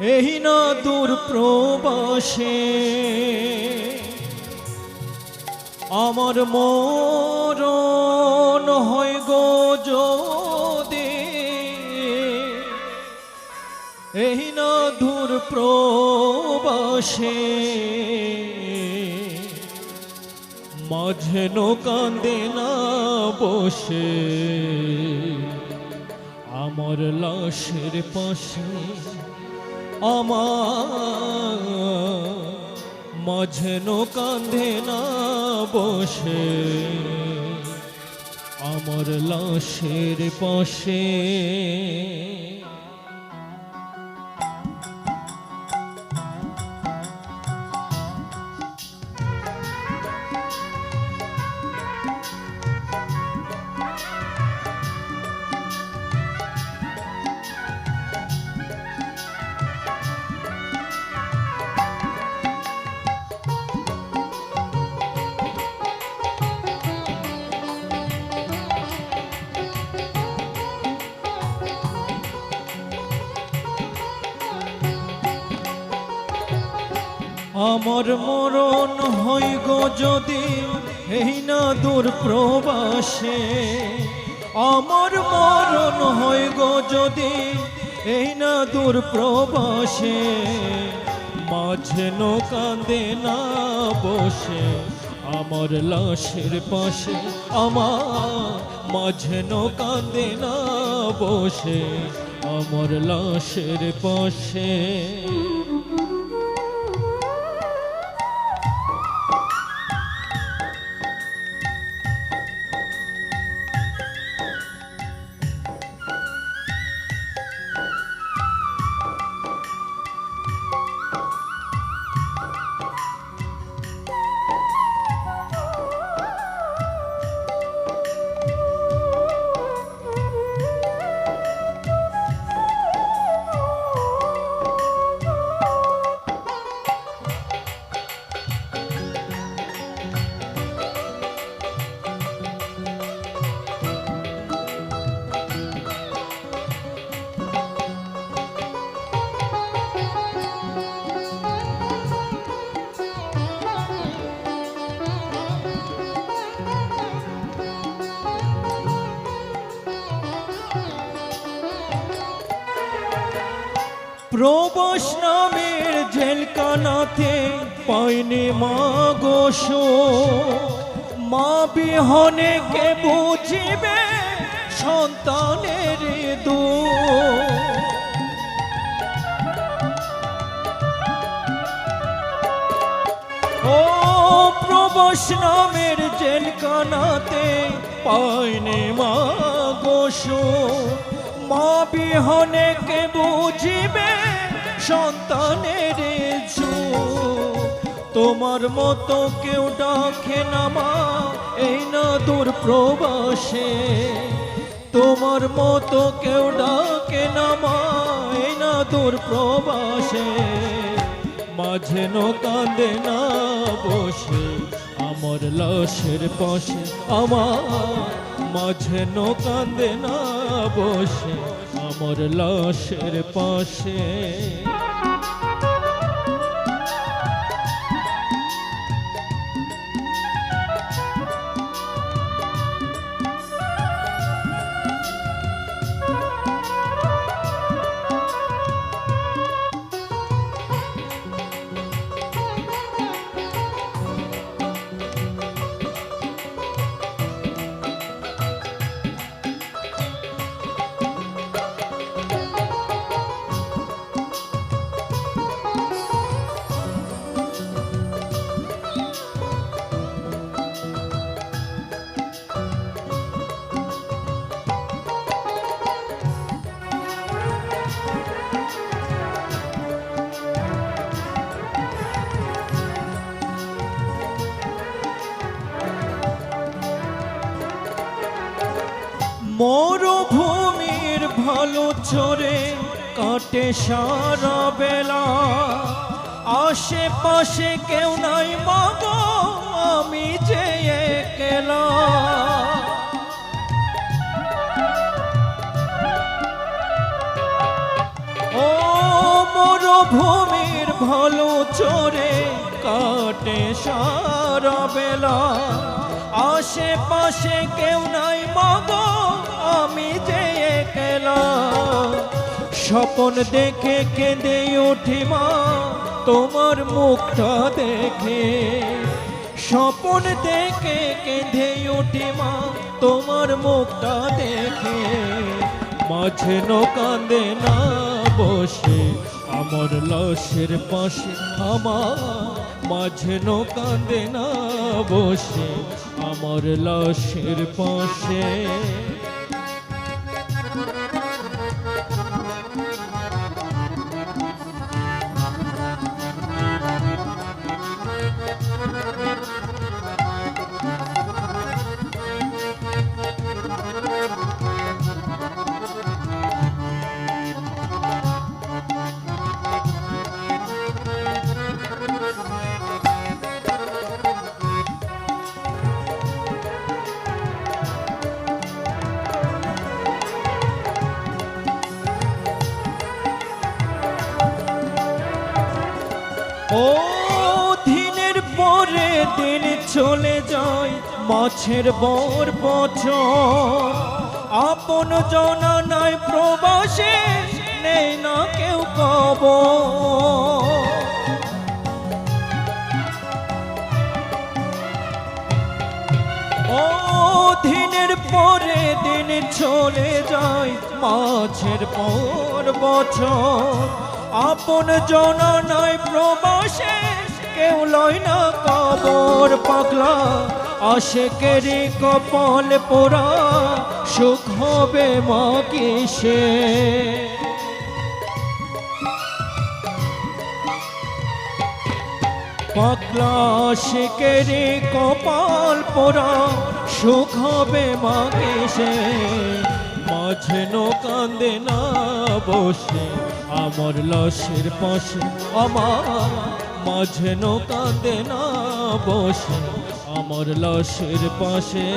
এই না দূর প্রবাসে আমার মরণ হয় গো যদি। এই না দূর প্রবাসে মাঝে কান্দে না বসে আমার লাশের পাশে আমার মাঝে কান্দে না বসে আমার লাশের পাশে আমার মরণ হই গো যদি এই না দূর প্রবাসে। আমার মরণ হই গো যদি এই না দূর প্রবাসে। মাঝে কান্দে না বসে, আমার লাশের পাশে, আমার মাঝে কান্দে না বসে, আমার লাশের পাশে। প্রবস নামের জেলকানাতে পাইনি মা গোস মা বিহনে কে বুঝিবে সন্তানের দু ও প্রবস নামের জেলকানাতে পাইনি মা গোস মা বিহনে কে বুঝিবে সন্তানের। তোমার মতো কেউ ডাকে না মা, এই না দূর প্রবাসে তোমার মতো কেউ ডাকে না মা, এই না দূর প্রবাসে মাঝে নো কান্দে না বসে আমার লাশের পাশে আমার মাঝে নো কান্দে না বসে আমার লাশের পাশে। মরুভূমির ভালো চরে কাটে সারা বেলা। আশেপাশে কেউ নাই, মাগ, আমি যে একলা। ও মরু মরুভূমির ভালো চরে কাটে সারা বেলা। আশেপাশে কেউ নাই, মাগো, আমি যে একলা। স্বপন দেখে কেঁদে উঠি মা, তোমার মুখটা দেখে। স্বপন দেখে কেঁদে উঠি মা, তোমার মুখটা দেখে। মাঝে নো কান্দে না বসে, আমার লাশের পাশে আমার মাঝে নো কান্দে না বসে আমার লাশের পাশে। চলে যায় মাছের বর বছর। আপন জনা নাই প্রবাসে নেই না কেউ কব দিনের পরে দিন চলে যায় মাছের পর বছর। আপন জন নয় প্রবাসে কেউ লয় না কবর। পাগলা আশেকেরই কপাল পোড়া, সুখ হবে মা কিসে? পাগলা শিকেরে কপাল পোড়া, সুখ হবে মাকে সে মাঝে নো কান্দে না বসে, আমার লাশের পাশে আমার মাঝে নো কান্দে না বসে, আমার লাশের পাশে।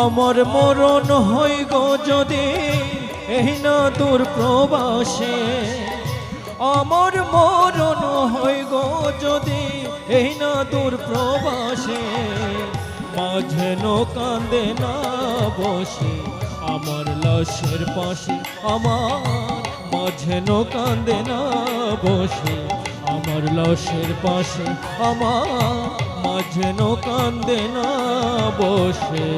আমার মরণ হই গো যদি এই না দূর প্রবাসে। আমার মরণ হই গো যদি এই না দূর প্রবাসে। মাঝে নো কান্দে না বসে, আমার লাশের পাশে। আমার মাঝে নো কান্দে না বসে আমার লাশের পাশে আমার মাঝে কান্দে না বসে।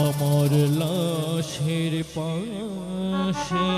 আমার লাশের পাশে